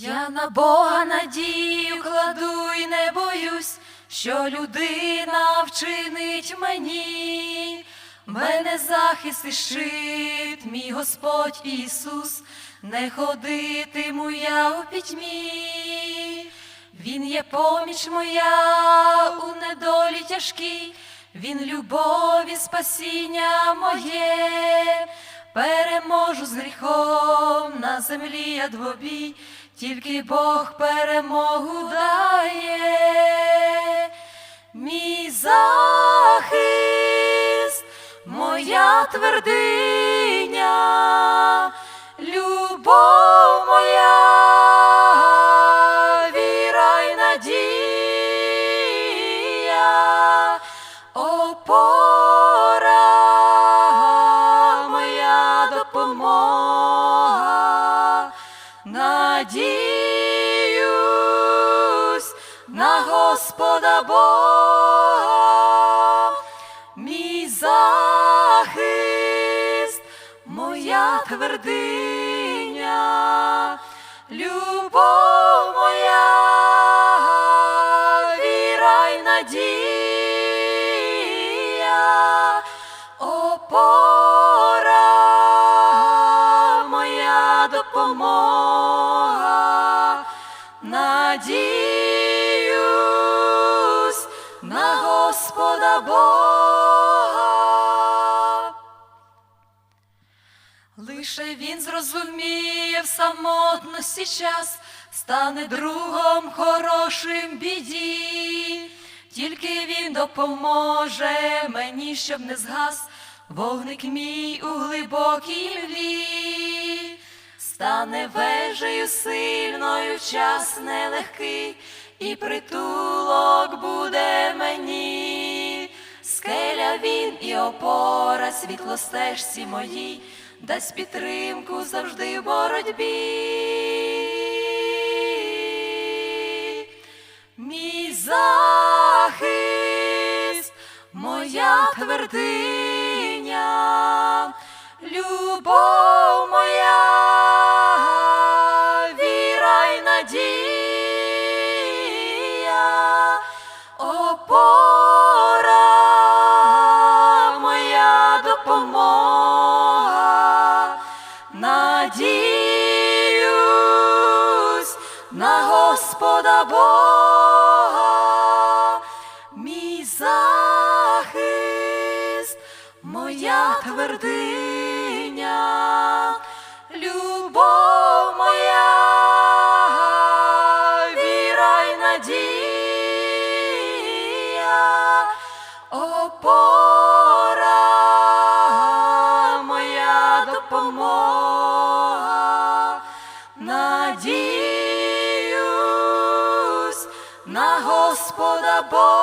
Я на Бога надію кладу і не боюсь, що людина вчинить мені. Мене захист і щит, мій Господь Ісус, не ходитиму я у пітьмі. Він є поміч моя у недолі тяжкій, він любові, спасіння моє, переможу з гріхом на землі я двобій, тільки Бог перемогу дає, мій захист, моя твердиня, любов надіюсь на Господа Бога, мій захист, моя твердиня, любов надіюсь на Господа Бога. Лише він зрозуміє в самотності час, стане другом хорошим біді, тільки він допоможе мені, щоб не згас вогник мій у глибокій млі, стане вежею сильною час нелегкий, і притулок буде мені. Скеля він і опора, світло стежці моїй, дасть підтримку завжди в боротьбі. Мій захист, моя твердиня, любов моя, надіюсь на Господа Бога, мій захист, моя твердиня, любов моя, надіюсь на Господа Бога.